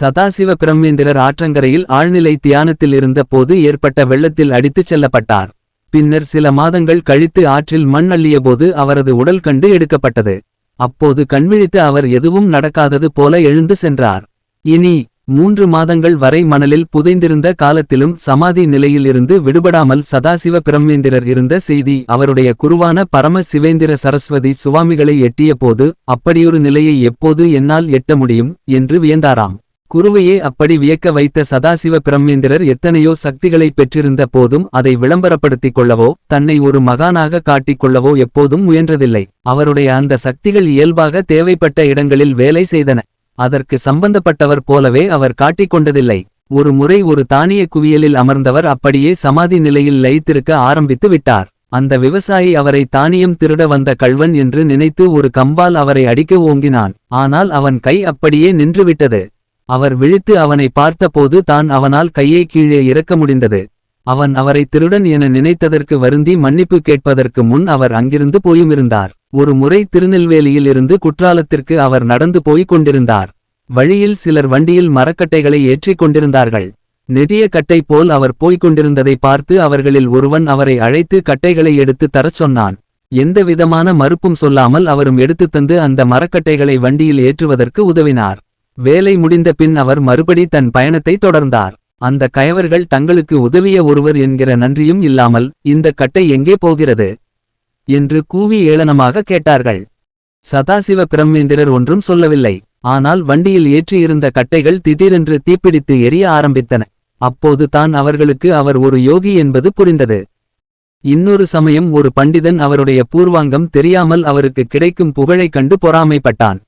சதாசிவ பிரம்மேந்திரர் ஆற்றங்கரையில் ஆழ்நிலை தியானத்தில் இருந்த போது ஏற்பட்ட வெள்ளத்தில் அடித்துச் செல்லப்பட்டார். பின்னர் சில மாதங்கள் கழித்து ஆற்றில் மண் அள்ளியபோது அவரது உடல் கண்டு எடுக்கப்பட்டது. அப்போது கண்விழித்து அவர் எதுவும் நடக்காதது போல எழுந்து சென்றார். இனி மூன்று மாதங்கள் வரை மணலில் புதைந்திருந்த காலத்திலும் சமாதி நிலையில் இருந்து விடுபடாமல் சதாசிவ பிரம்மேந்திரர் இருந்த செய்தி அவருடைய குருவான பரம சிவேந்திர சரஸ்வதி சுவாமிகளை எட்டிய போது அப்படியொரு நிலையை எப்போது என்னால் எட்ட முடியும்? என்று வியந்தாராம். குருவையே அப்படி வியக்க வைத்த சதாசிவ பிரம்மேந்திரர் எத்தனையோ சக்திகளை பெற்றிருந்த போதும் அதை விளம்பரப்படுத்திக் கொள்ளவோ தன்னை ஒரு மகானாக காட்டிக் கொள்ளவோ எப்போதும் முயன்றதில்லை. அவருடைய அந்த சக்திகள் இயல்பாக தேவைப்பட்ட இடங்களில் வேலை செய்தன. அதற்கு சம்பந்தப்பட்டவர் போலவே அவர் காட்டிக் கொண்டதில்லை. ஒரு முறை ஒரு தானிய குவியலில் அமர்ந்தவர் அப்படியே சமாதி நிலையில் லயித்திருக்க ஆரம்பித்து விட்டார். அந்த விவசாயி அவரை தானியம் திருட வந்த கள்வன் என்று நினைத்து ஒரு கம்பால் அவரை அடிக்க ஓங்கினான். ஆனால் அவன் கை அப்படியே நின்றுவிட்டது. அவர் விழித்து அவனை பார்த்தபோது தான் அவனால் கையை கீழே இறக்க முடிந்தது. அவன் அவரை திருடன் என நினைத்ததற்கு வருந்தி மன்னிப்பு கேட்பதற்கு முன் அவர் அங்கிருந்து போயுமிருந்தார். ஒரு முறை திருநெல்வேலியில் இருந்து குற்றாலத்திற்கு அவர் நடந்து போய்க் கொண்டிருந்தார். வழியில் சிலர் வண்டியில் மரக்கட்டைகளை ஏற்றிக் கொண்டிருந்தார்கள். நெடிய கட்டை போல் அவர் போய்க் கொண்டிருந்ததை பார்த்து அவர்களில் ஒருவன் அவரை அழைத்து கட்டைகளை எடுத்து தரச் சொன்னான். எந்தவிதமான மறுப்பும் சொல்லாமல் அவரும் எடுத்துத் தந்து அந்த மரக்கட்டைகளை வண்டியில் ஏற்றுவதற்கு உதவினார். வேலை முடிந்த பின் அவர் மறுபடி தன் பயணத்தை தொடர்ந்தார். அந்த கயவர்கள் தங்களுக்கு உதவிய ஒருவர் என்கிற நன்றியும் இல்லாமல் இந்த கட்டை எங்கே போகிறது என்று கூவி ஏளனமாக கேட்டார்கள். சதாசிவ பிரம்மேந்திரர் ஒன்றும் சொல்லவில்லை. ஆனால் வண்டியில் ஏற்றியிருந்த கட்டைகள் திடீரென்று தீப்பிடித்து எரிய ஆரம்பித்தன. அப்போது தான் அவர்களுக்கு அவர் ஒரு யோகி என்பது புரிந்தது. இன்னொரு சமயம் ஒரு பண்டிதன் அவருடைய பூர்வாங்கம் தெரியாமல் அவருக்கு கிடைக்கும் புகழைக் கண்டு பொறாமைப்பட்டான்.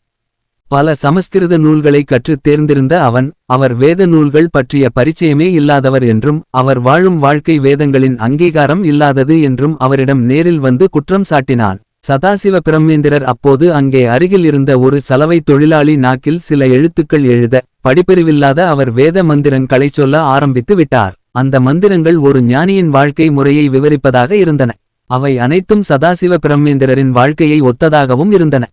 பல சமஸ்கிருத நூல்களை கற்றுத் தேர்ந்திருந்த அவன் அவர் வேத நூல்கள் பற்றிய பரிச்சயமே இல்லாதவர் என்றும் அவர் வாழும் வாழ்க்கை வேதங்களின் அங்கீகாரம் இல்லாதது என்றும் அவரிடம் நேரில் வந்து குற்றம் சாட்டினான். சதாசிவ பிரம்மேந்திரர் அப்போது அங்கே அருகில் இருந்த ஒரு சலவை தொழிலாளி நாக்கில் சில எழுத்துக்கள் எழுத படிப்பறிவில்லாத அவர் வேத மந்திரங்களை சொல்ல ஆரம்பித்து விட்டார். அந்த மந்திரங்கள் ஒரு ஞானியின் வாழ்க்கை முறையை விவரிப்பதாக இருந்தன. அவை அனைத்தும் சதாசிவ பிரம்மேந்திரரின் வாழ்க்கையை ஒத்ததாகவும் இருந்தன.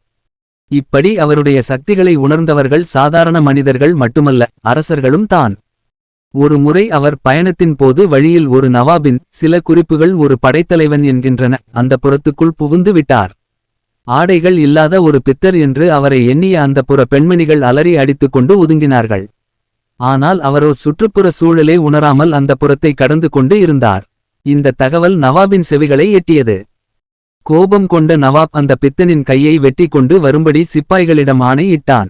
இப்படி அவருடைய சக்திகளை உணர்ந்தவர்கள் சாதாரண மனிதர்கள் மட்டுமல்ல அரசர்களும் தான். ஒரு முறை அவர் பயணத்தின் போது வழியில் ஒரு நவாபின் சில குறிப்புகள் ஒரு படைத்தலைவன் என்கின்றன அந்த புறத்துக்குள் புகுந்து விட்டார். ஆடைகள் இல்லாத ஒரு பித்தர் என்று அவரை எண்ணிய அந்த புற பெண்மணிகள் அலறி அடித்துக்கொண்டு ஒதுங்கினார்கள். ஆனால் அவரோ சுற்றுப்புற சூழலே உணராமல் அந்த புறத்தை கடந்து கொண்டு இருந்தார். இந்த தகவல் நவாபின் செவிகளை எட்டியது. கோபம் கொண்ட நவாப் அந்த பித்தனின் கையை வெட்டி கொண்டு வரும்படி சிப்பாய்களிடம் ஆணையிட்டான்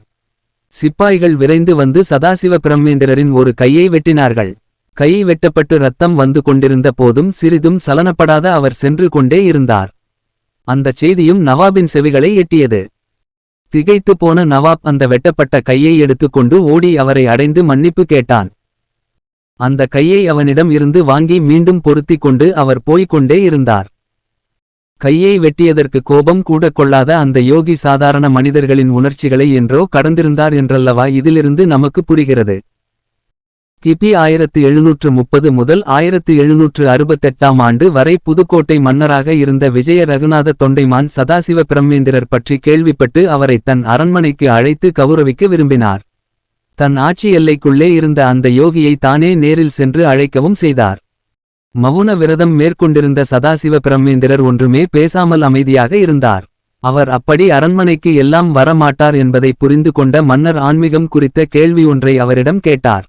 சிப்பாய்கள் விரைந்து வந்து சதாசிவ பிரம்மேந்திரரின் ஒரு கையை வெட்டினார்கள். கை வெட்டப்பட்டு ரத்தம் வந்து கொண்டிருந்த போதும் சிறிதும் சலனப்படாத அவர் சென்று கொண்டே இருந்தார். அந்தச் செய்தியும் நவாபின் செவிகளை எட்டியது. திகைத்து போன நவாப் அந்த வெட்டப்பட்ட கையை எடுத்துக்கொண்டு ஓடி அவரை அடைந்து மன்னிப்பு கேட்டான். அந்த கையை அவனிடம் இருந்து வாங்கி மீண்டும் பொருத்திக் கொண்டு அவர் போய்க் கொண்டே இருந்தார். கையை வெட்டியதற்கு கோபம் கூட கொள்ளாத அந்த யோகி சாதாரண மனிதர்களின் உணர்ச்சிகளை என்றோ கடந்திருந்தார் என்றல்லவா இதிலிருந்து நமக்கு புரிகிறது. கிபி ஆயிரத்து எழுநூற்று முப்பது முதல் ஆயிரத்து எழுநூற்று அறுபத்தெட்டாம் ஆண்டு வரை புதுக்கோட்டை மன்னராக இருந்த விஜய ரகுநாத தொண்டைமான் சதாசிவ பிரம்மேந்திரர் பற்றி கேள்விப்பட்டு அவரை தன் அரண்மனைக்கு அழைத்து கௌரவிக்க விரும்பினார். தன் ஆட்சி எல்லைக்குள்ளே இருந்த அந்த யோகியை தானே நேரில் சென்று அழைக்கவும் செய்தார். மவுன விரதம் மேற்கொண்டிருந்த சதாசிவ பிரம்மேந்திரர் ஒன்றுமே பேசாமல் அமைதியாக இருந்தார். அவர் அப்படி அரண்மனைக்கு எல்லாம் வரமாட்டார் என்பதை புரிந்து கொண்ட மன்னர் ஆன்மீகம் குறித்த கேள்வி ஒன்றை அவரிடம் கேட்டார்.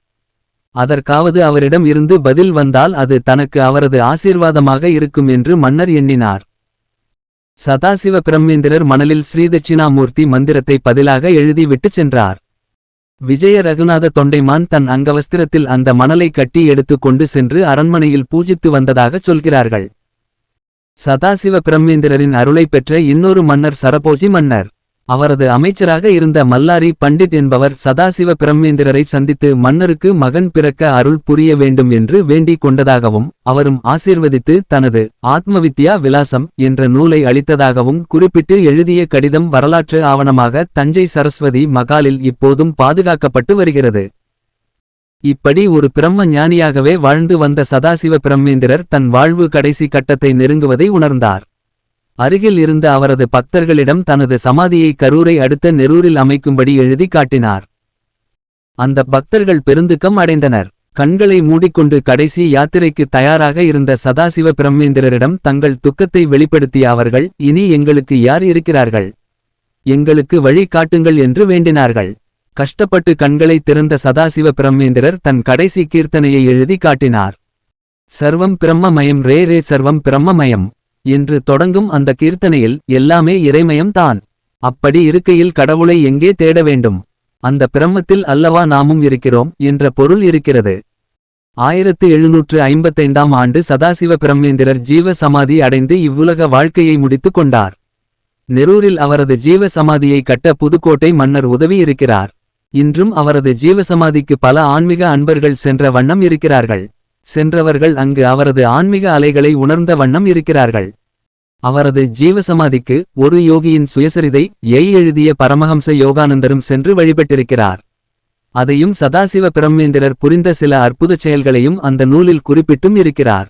அதற்காவது அவரிடம் இருந்து பதில் வந்தால் அது தனக்கு அவரது ஆசீர்வாதமாக இருக்கும் என்று மன்னர் எண்ணினார். சதாசிவ பிரம்மேந்திரர் மணலில் ஸ்ரீதட்சிணாமூர்த்தி மந்திரத்தை பதிலாக எழுதி விட்டுச் சென்றார். விஜய ரகுநாத தொண்டைமான் தன் அங்கவஸ்திரத்தில் அந்த மணலை கட்டி எடுத்து கொண்டு சென்று அரண்மனையில் பூஜித்து வந்ததாகச் சொல்கிறார்கள். சதாசிவ பிரம்மேந்திரரின் அருளை பெற்ற இன்னொரு மன்னர் சரபோஜி மன்னர். அவரது அமைச்சராக இருந்த மல்லாரி பண்டிட் என்பவர் சதாசிவ பிரம்மேந்திரரை சந்தித்து மன்னருக்கு மகன் பிறக்க அருள் புரிய வேண்டும் என்று வேண்டிக் கொண்டதாகவும் அவரும் ஆசீர்வதித்து தனது ஆத்மவித்யா விலாசம் என்ற நூலை அளித்ததாகவும் குறிப்பிட்டு எழுதிய கடிதம் வரலாற்று ஆவணமாக தஞ்சை சரஸ்வதி மகாலில் இப்போதும் பாதுகாக்கப்பட்டு வருகிறது. இப்படி ஒரு பிரம்ம ஞானியாகவே வாழ்ந்து வந்த சதாசிவ பிரம்மேந்திரர் தன் வாழ்வு கடைசி கட்டத்தை நெருங்குவதை உணர்ந்தார். அருகில் இருந்த அவரது பக்தர்களிடம் தனது சமாதியை கரூரை அடுத்த நெரூரில் அமைக்கும்படி எழுதி காட்டினார். அந்த பக்தர்கள் பெருந்துக்கம் அடைந்தனர். கண்களை மூடிக்கொண்டு கடைசி யாத்திரைக்கு தயாராக இருந்த சதாசிவ பிரம்மேந்திரரிடம் தங்கள் துக்கத்தை வெளிப்படுத்திய அவர்கள் இனி எங்களுக்கு யார் இருக்கிறார்கள்? எங்களுக்கு வழி காட்டுங்கள் என்று வேண்டினார்கள். கஷ்டப்பட்டு கண்களை திறந்த சதாசிவ பிரம்மேந்திரர் தன் கடைசி கீர்த்தனையை எழுதி காட்டினார். சர்வம் பிரம்மமயம் ரே ரே சர்வம் பிரம்மமயம். என்று தொடங்கும் அந்த கீர்த்தனையில் எல்லாமே இறைமயம் தான் அப்படி இருக்கையில் கடவுளை எங்கே தேட வேண்டும்? அந்த பிரம்மத்தில் அல்லவா நாமும் இருக்கிறோம் என்ற பொருள் இருக்கிறது. ஆயிரத்து எழுநூற்று ஐம்பத்தைந்தாம் ஆண்டு சதாசிவ பிரம்மேந்திரர் ஜீவ சமாதி அடைந்து இவ்வுலக வாழ்க்கையை முடித்துக் கொண்டார். நெரூரில் அவரது ஜீவ சமாதியை கட்ட புதுக்கோட்டை மன்னர் உதவி இருக்கிறார். இன்றும் அவரது ஜீவசமாதிக்கு பல ஆன்மீக அன்பர்கள் சென்ற வண்ணம் இருக்கிறார்கள். சென்றவர்கள் அங்கு அவரது ஆன்மீக அலைகளை உணர்ந்த வண்ணம் இருக்கிறார்கள். அவரது ஜீவசமாதிக்கு ஒரு யோகியின் சுயசரிதை எய் எழுதிய பரமஹம்ச யோகானந்தரும் சென்று வழிபட்டிருக்கிறார். அதையும் சதாசிவ பிரம்மேந்திரர் புரிந்த சில அற்புதச் செயல்களையும் அந்த நூலில் குறிப்பிட்டும் இருக்கிறார்.